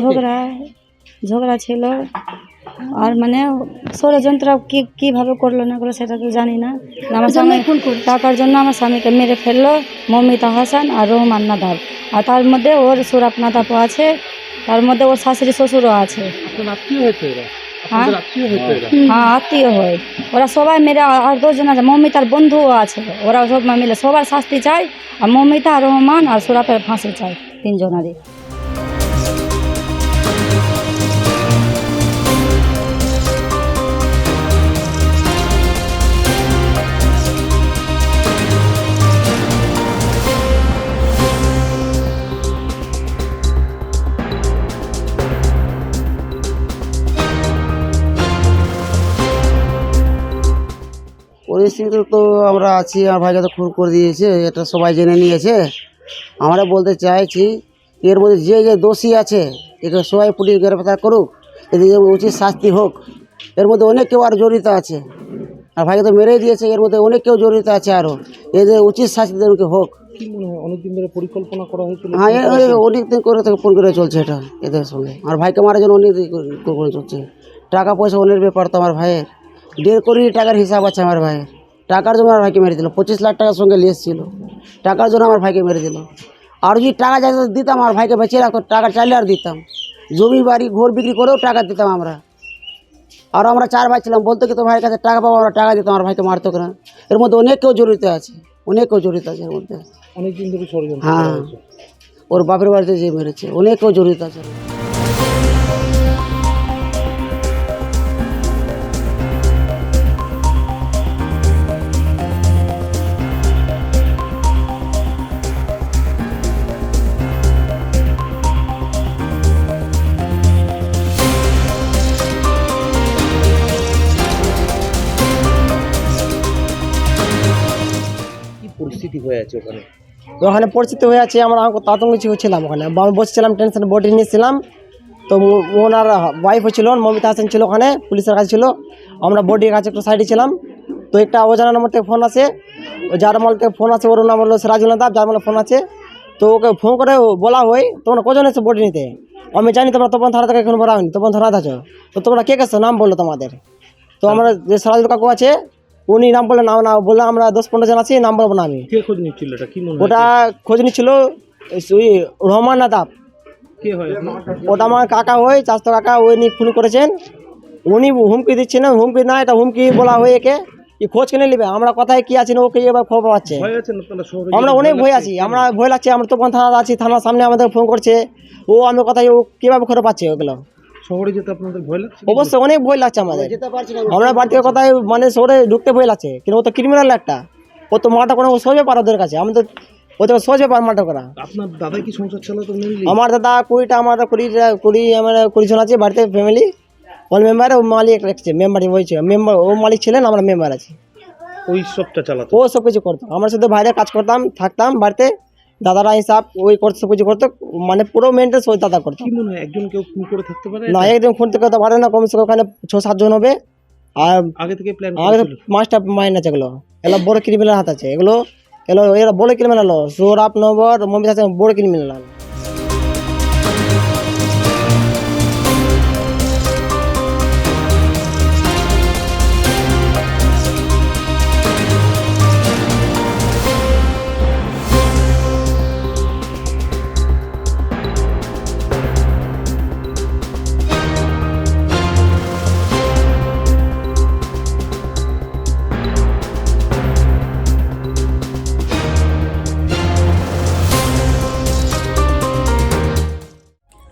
ঝগড়া ঝগড়া ছিল। আর মানে ষড়যন্ত্র কি কীভাবে করল না করল সেটা তো জানি না। আমার স্বামী টাকার জন্য আমার স্বামীকে মেরে ফেলল মমিতা হাসান আর রহমান নাদাব। আর তার মধ্যে ওর সুরাপ নাদাবও আছে তার মধ্যে ওর শাশুড়ি শ্বশুরও আছে। হ্যাঁ? আত্মীয় হ্যাঁ আত্মীয় হয়। ওরা সবাই মেরে আর দশজন আছে মমিতার বন্ধুও আছে। ওরা সব মিলে সবার শাস্তি চায় আর মমিতা আর রহমান আর সুরাপের ফাঁসি চায় তিনজনারই। পরিস্থিতি তো আমরা আছি আমার ভাইকে তো খুন করে দিয়েছে এটা সবাই জেনে নিয়েছে। আমরা বলতে চাইছি এর মধ্যে যে যে দোষী আছে একে সবাই পুলিশ গ্রেপ্তার করুক এদিকে উচিত শাস্তি হোক। এর মধ্যে অনেক কেউ আর জড়িত আছে। আর ভাইকে তো মেরেই দিয়েছে এর মধ্যে অনেক কেউ জড়িত আছে আরও এদের উচিত শাস্তি এদেরকে হোক। কি মনে হয় অনেকদিন ধরে পরিকল্পনা করা হয়েছিল? হ্যাঁ এ- এ- অনেক দিন করে থেকে ফোন করে চলছে এটা এদের সঙ্গে। আমার ভাইকে মারার জন্য অনেক দিন করে- করে চলছে। টাকা পয়সা অনেক ব্যাপার তো আমার ভাইয়ের। দেড় কোটি টাকার হিসাব আছে আমার ভাইয়ের টাকার জন্য আমার ভাইকে মেরে দিল। পঁচিশ লাখ টাকার সঙ্গে লিস ছিল। টাকার জন্য আমার ভাইকে মেরে দিল। আর যদি টাকা যাতে দিতাম আমার ভাইকে বেঁচে রাখতো টাকা চাইলে আর দিতাম। জমি বাড়ি ঘর বিক্রি করেও টাকা দিতাম আমরা। আর আমরা চার ভাই ছিলাম। বলতো কি তোর ভাইয়ের কাছে টাকা পাবো আমরা টাকা দিতাম আমার ভাইকে মারতো না। এর মধ্যে অনেক কেউ জড়িত আছে। অনেক কেউ জড়িত আছে এর মধ্যে। অনেকদিন ধরে হ্যাঁ। ওর বাপের বাড়িতে যে মেরেছে অনেক কেউ জড়িত আছে। পরিস্থিতি হয়ে আছে ওখানে। ওখানে পরিস্থিতি হয়ে আছে আমরা তাতঙ্গ ছিলাম ওখানে। আমি বসছিলাম টেনশন বডি নিয়েছিলাম। তো ওনার ওয়াইফ ছিল মমিতা হাসান ছিল ওখানে পুলিশের কাছে ছিল। আমরা বডির কাছে একটু সাইডে ছিলাম। তো একটা অজানা নম্বর থেকে ফোন আসে। যার মাল থেকে ফোন আছে ওর নাম হলো সিরাজুল নাদাব যার মালে ফোন আছে তো ওকে ফোন করে বলা হয় তোমরা কজন এসে বডি নিতে? আমি জানি তোমরা তপন থানা থেকে এখন বলা হয়নি। তপন থানা আছো। তো তোমরা কে গেছো নাম বলল তোমাদের। তো আমরা যে সিরাজুল কাকু আছে উনি নাম বললেন নাম না বললে আমরা দশ পনেরো জন আছি নাম বলব না আমি। কে খোঁজ নিচ্ছিল এটা? কি মনে হয়? ওটা খোঁজ নিচ্ছিল ওই রহমান নাদাব। কে হয় আপনার ওটা আমার কাকা হয় চাষতো কাকা ওই নিয়ে খুন করেছেন। উনি হুমকি দিচ্ছে না হুমকি না এটা হুমকি বলা হয় একে কি খোঁজ কিনে নেবে? আমরা কোথায় কি আছি না ওকে এবার খবর পাচ্ছে। ভয় আছেন আপনারা শহরে? আমরা অনেক ভয় আছি আমরা ভয় লাগছে আমরা তখন থানা আছি থানার সামনে আমাদের ফোন করছে। ও আমি কোথায় ও কীভাবে খবর পাচ্ছে ওগুলো? শহরে যেতে আপনাদের ভয় লাগছে অবশ্যই অনেক ভয় লাগছে আমাদের। যেতে পারছি না আমরা বাড়ি থেকে কোথায় মানে শহরে ঢুকতে ভয় লাগছে কিন্তু ও তো ক্রিমিনাল একটা। ও তো মাটা কোনো সহজে পার ওদের কাছে। আমাদের ও তো সহজে পার মাটা করা আপনার দাদা কি সংসার চালাতো আমার দাদা কুড়িটা আমার কুড়িটা কুড়ি আমার কুড়ি জন আছে বাড়িতে ফ্যামিলি ওর মেম্বার ও মালিক রাখছে মেম্বার হয়েছে। মেম্বার ও মালিক ছিলেন আমরা মেম্বার আছি। ওই সবটা চালাতো? ও সব কিছু করতো। আমরা শুধু বাইরে কাজ করতাম থাকতাম বাড়িতে। দাদারা হিসাব ওই করতে সব কিছু করতো মানে পুরো মেনটেন্স ওই দাদা করতো কি মনে হয় একজন কেউ খুন করে থাকতে পারে? না একদম খুন করতে পারে না কমসে কম ওখানে ছ সাতজন হবে। আর আগে থেকে প্ল্যান আগে পাঁচটা মাইন্ড আছে এগুলো। এগুলো বড় ক্রিমিনাল হাত আছে। এগুলো এগুলো এরা বড় ক্রিমিনাল সৌরভ নগর মমিতা বড় ক্রিমিনাল